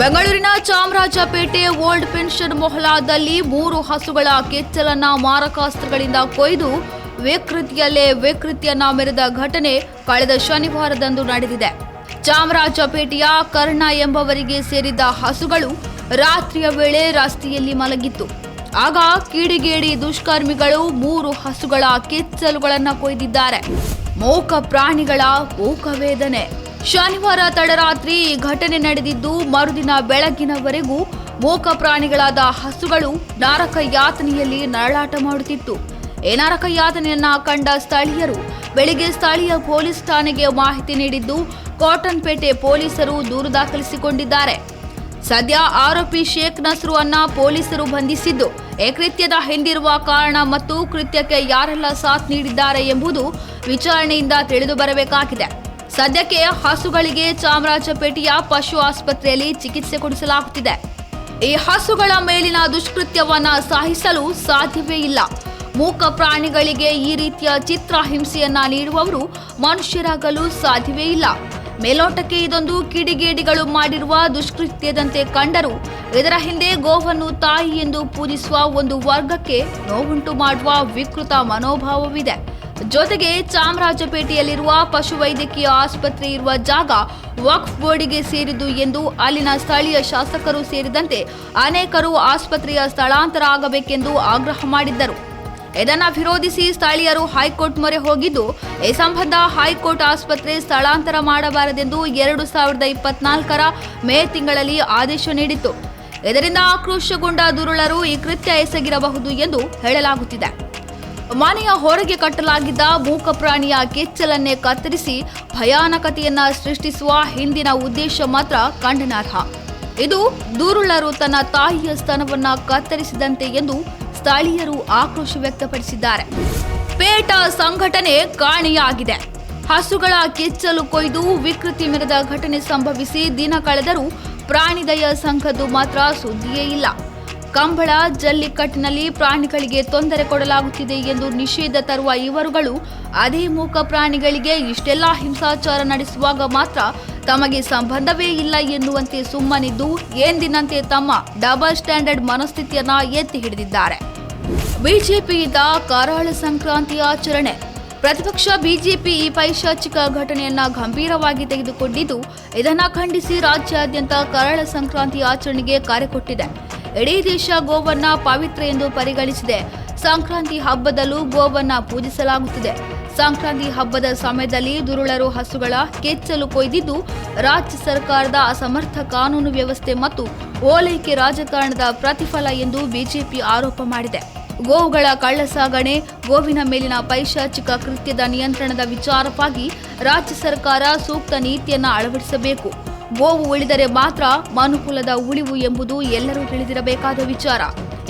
ಬೆಂಗಳೂರಿನ Chamarajpet old pension ಮೊಹಲಾದಲ್ಲಿ ಮೂರು ಹಸುಗಳ ಕೆಚ್ಚಲನ್ನ ಮಾರಕಾಸ್ತ್ರಗಳಿಂದ ಕೊಯ್ದು ವಿಕೃತಿಯಲ್ಲೇ ವಿಕೃತಿಯನ್ನ ಮೆರೆದ ಘಟನೆ ಕಳೆದ ಶನಿವಾರದಂದು ನಡೆದಿದೆ. ಚಾಮರಾಜಪೇಟೆಯ ಕರ್ಣ ಎಂಬವರಿಗೆ ಸೇರಿದ ಹಸುಗಳು ರಾತ್ರಿಯ ವೇಳೆ ರಸ್ತೆಯಲ್ಲಿ ಮಲಗಿತ್ತು. ಆಗ ಕಿಡಿಗೇಡಿ ದುಷ್ಕರ್ಮಿಗಳು ಮೂರು ಹಸುಗಳ ಕೆಚ್ಚಲುಗಳನ್ನು ಕೊಯ್ದಿದ್ದಾರೆ. ಮೂಕ ಪ್ರಾಣಿಗಳ ಮೂಕ ವೇದನೆ. ಶನಿವಾರ ತಡರಾತ್ರಿ ಈ ಘಟನೆ ನಡೆದಿದ್ದು, ಮರುದಿನ ಬೆಳಗ್ಗಿನವರೆಗೂ ಮೂಕ ಪ್ರಾಣಿಗಳಾದ ಹಸುಗಳು ನಾರಕ ಯಾತನೆಯಲ್ಲಿ ನರಳಾಟ ಮಾಡುತ್ತಿತ್ತು. ಈ ನಾರಕ ಯಾತನೆಯನ್ನ ಕಂಡ ಸ್ಥಳೀಯರು ಬೆಳಿಗ್ಗೆ ಸ್ಥಳೀಯ ಪೊಲೀಸ್ ಠಾಣೆಗೆ ಮಾಹಿತಿ ನೀಡಿದ್ದು, ಕಾಟನ್ಪೇಟೆ ಪೊಲೀಸರು ದೂರು ದಾಖಲಿಸಿಕೊಂಡಿದ್ದಾರೆ. ಸದ್ಯ ಆರೋಪಿ ಶೇಖ್ ನಸ್ರು ಅನ್ನ ಪೊಲೀಸರು ಬಂಧಿಸಿದ್ದು. ಈ ಕೃತ್ಯದ ಹಿಂದಿರುವ ಕಾರಣ ಮತ್ತು ಕೃತ್ಯಕ್ಕೆ ಯಾರೆಲ್ಲ ಸಾಥ್ ನೀಡಿದ್ದಾರೆ ಎಂಬುದು ವಿಚಾರಣೆಯಿಂದ ತಿಳಿದು ಬರಬೇಕಾಗಿದೆ. ಸದ್ಯಕ್ಕೆ ಹಸುಗಳಿಗೆ ಚಾಮರಾಜಪೇಟೆಯ ಪಶು ಆಸ್ಪತ್ರೆಯಲ್ಲಿ ಚಿಕಿತ್ಸೆ ಕೊಡಿಸಲಾಗುತ್ತಿದೆ. ಈ ಹಸುಗಳ ಮೇಲಿನ ದುಷ್ಕೃತ್ಯವನ್ನ ಸಹಿಸಲು ಸಾಧ್ಯವೇ ಇಲ್ಲ. ಮೂಕ ಪ್ರಾಣಿಗಳಿಗೆ ಈ ರೀತಿಯ ಚಿತ್ರ ಹಿಂಸೆಯನ್ನ ನೀಡುವವರು ಮನುಷ್ಯರಾಗಲು ಸಾಧ್ಯವೇ ಇಲ್ಲ. ಮೇಲೋಟಕ್ಕೆ ಇದೊಂದು ಕಿಡಿಗೇಡಿಗಳು ಮಾಡಿರುವ ದುಷ್ಕೃತ್ಯದಂತೆ ಕಂಡರೂ ಇದರ ಹಿಂದೆ ಗೋವನ್ನು ತಾಯಿ ಎಂದು ಪೂಜಿಸುವ ಒಂದು ವರ್ಗಕ್ಕೆ ನೋವುಂಟು ಮಾಡುವ ವಿಕೃತ ಮನೋಭಾವವಿದೆ. ಜೊತೆಗೆ ಚಾಮರಾಜಪೇಟೆಯಲ್ಲಿರುವ ಪಶುವೈದ್ಯಕೀಯ ಆಸ್ಪತ್ರೆ ಇರುವ ಜಾಗ ವಕ್ಫ್ ಬೋರ್ಡಿಗೆ ಸೇರಿದ್ದು ಎಂದು ಅಲ್ಲಿನ ಸ್ಥಳೀಯ ಶಾಸಕರು ಸೇರಿದಂತೆ ಅನೇಕರು ಆಸ್ಪತ್ರೆಯ ಸ್ಥಳಾಂತರ ಆಗಬೇಕೆಂದು ಆಗ್ರಹ ಮಾಡಿದ್ದರು. ಇದನ್ನು ವಿರೋಧಿಸಿ ಸ್ಥಳೀಯರು ಹೈಕೋರ್ಟ್ ಮೊರೆ ಹೋಗಿದ್ದು, ಈ ಸಂಬಂಧ ಹೈಕೋರ್ಟ್ ಆಸ್ಪತ್ರೆ ಸ್ಥಳಾಂತರ ಮಾಡಬಾರದೆಂದು ಎರಡು ಸಾವಿರದ ಇಪ್ಪತ್ನಾಲ್ಕರ ಮೇ ತಿಂಗಳಲ್ಲಿ ಆದೇಶ ನೀಡಿತ್ತು. ಇದರಿಂದ ಆಕ್ರೋಶಗೊಂಡ ದುರುಳರು ಈ ಕೃತ್ಯ ಎಸಗಿರಬಹುದು ಎಂದು ಹೇಳಲಾಗುತ್ತಿದೆ. ಮನೆಯ ಹೊರಗೆ ಕಟ್ಟಲಾಗಿದ್ದ ಮೂಕ ಪ್ರಾಣಿಯ ಕೆಚ್ಚಲನ್ನೇ ಕತ್ತರಿಸಿ ಭಯಾನಕತೆಯನ್ನ ಸೃಷ್ಟಿಸುವ ಹಿಂದಿನ ಉದ್ದೇಶ ಮಾತ್ರ ಖಂಡನಾರ್ಹ. ಇದು ದೂರುಳ್ಳರು ತನ್ನ ತಾಯಿಯ ಸ್ತನವನ್ನ ಕತ್ತರಿಸಿದಂತೆ ಎಂದು ಸ್ಥಳೀಯರು ಆಕ್ರೋಶ ವ್ಯಕ್ತಪಡಿಸಿದ್ದಾರೆ. ಪೇಟ ಸಂಘಟನೆ ಕಾಣೆಯಾಗಿದೆ. ಹಸುಗಳ ಕೆಚ್ಚಲು ಕೊಯ್ದು ವಿಕೃತಿ ಮೆರೆದ ಘಟನೆ ಸಂಭವಿಸಿ ದಿನ ಕಳೆದರೂ ಪ್ರಾಣಿದಯ ಸಂಘದ್ದು ಮಾತ್ರ ಸುದ್ದಿಯೇ ಇಲ್ಲ. ಕಂಬಳ, ಜಲ್ಲಿಕಟ್ಟಿನಲ್ಲಿ ಪ್ರಾಣಿಗಳಿಗೆ ತೊಂದರೆ ಕೊಡಲಾಗುತ್ತಿದೆ ಎಂದು ನಿಷೇಧ ತರುವ ಇವರುಗಳು ಅದೇ ಮೂಕ ಪ್ರಾಣಿಗಳಿಗೆ ಇಷ್ಟೆಲ್ಲ ಹಿಂಸಾಚಾರ ನಡೆಸುವಾಗ ಮಾತ್ರ ತಮಗೆ ಸಂಬಂಧವೇ ಇಲ್ಲ ಎನ್ನುವಂತೆ ಸುಮ್ಮನಿದ್ದು ಎಂದಿನಂತೆ ತಮ್ಮ ಡಬಲ್ ಸ್ಟ್ಯಾಂಡರ್ಡ್ ಮನಸ್ಥಿತಿಯನ್ನ ಎತ್ತಿ ಹಿಡಿದಿದ್ದಾರೆ. ಬಿಜೆಪಿಯಿಂದ ಕರಾಳ ಸಂಕ್ರಾಂತಿ ಆಚರಣೆ. ಪ್ರತಿಪಕ್ಷ ಬಿಜೆಪಿ ಈ ಪೈಶಾಚಿಕ ಘಟನೆಯನ್ನ ಗಂಭೀರವಾಗಿ ತೆಗೆದುಕೊಂಡಿದ್ದು, ಇದನ್ನ ಖಂಡಿಸಿ ರಾಜ್ಯಾದ್ಯಂತ ಕರಾಳ ಸಂಕ್ರಾಂತಿ ಆಚರಣೆಗೆ ಕರೆ ಕೊಟ್ಟಿದೆ. ಇಡೀ ದೇಶ ಗೋವನ್ನ ಪವಿತ್ರ ಎಂದು ಪರಿಗಣಿಸಿದೆ. ಸಂಕ್ರಾಂತಿ ಹಬ್ಬದಲ್ಲೂ ಗೋವನ್ನ ಪೂಜಿಸಲಾಗುತ್ತಿದೆ. ಸಂಕ್ರಾಂತಿ ಹಬ್ಬದ ಸಮಯದಲ್ಲಿ ದುರುಳರು ಹಸುಗಳ ಕೆಚ್ಚಲು ಕೊಯ್ದಿದ್ದು, ರಾಜ್ಯ ಸರ್ಕಾರದ ಅಸಮರ್ಥ ಕಾನೂನು ವ್ಯವಸ್ಥೆ ಮತ್ತು ಓಲೈಕೆ ರಾಜಕಾರಣದ ಪ್ರತಿಫಲ ಎಂದು ಬಿಜೆಪಿ ಆರೋಪ ಮಾಡಿದೆ. ಗೋವುಗಳ ಕಳ್ಳಸಾಗಣೆ, ಗೋವಿನ ಮೇಲಿನ ಪೈಶಾಚಿಕ ಕೃತ್ಯದ ನಿಯಂತ್ರಣದ ವಿಚಾರವಾಗಿ ರಾಜ್ಯ ಸರ್ಕಾರ ಸೂಕ್ತ ನೀತಿಯನ್ನ ಅಳವಡಿಸಬೇಕು. ಗೋವು ಉಳಿದರೆ ಮಾತ್ರ ಮನುಕುಲದ ಉಳಿವು ಎಂಬುದು ಎಲ್ಲರೂ ತಿಳಿದಿರಬೇಕಾದ ವಿಚಾರ.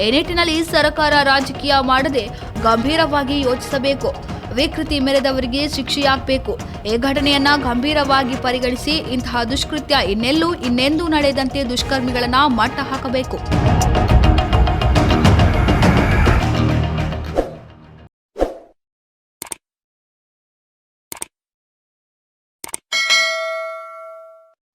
ಈ ನಿಟ್ಟಿನಲ್ಲಿ ಸರ್ಕಾರ ರಾಜಕೀಯ ಮಾಡದೆ ಗಂಭೀರವಾಗಿ ಯೋಚಿಸಬೇಕು. ವಿಕೃತಿ ಮೆರೆದವರಿಗೆ ಶಿಕ್ಷೆಯಾಗಬೇಕು. ಈ ಘಟನೆಯನ್ನ ಗಂಭೀರವಾಗಿ ಪರಿಗಣಿಸಿ ಇಂತಹ ದುಷ್ಕೃತ್ಯ ಇನ್ನೆಲ್ಲೂ ಇನ್ನೆಂದೂ ನಡೆಯದಂತೆ ದುಷ್ಕರ್ಮಿಗಳನ್ನ ಮಟ್ಟ ಹಾಕಬೇಕು.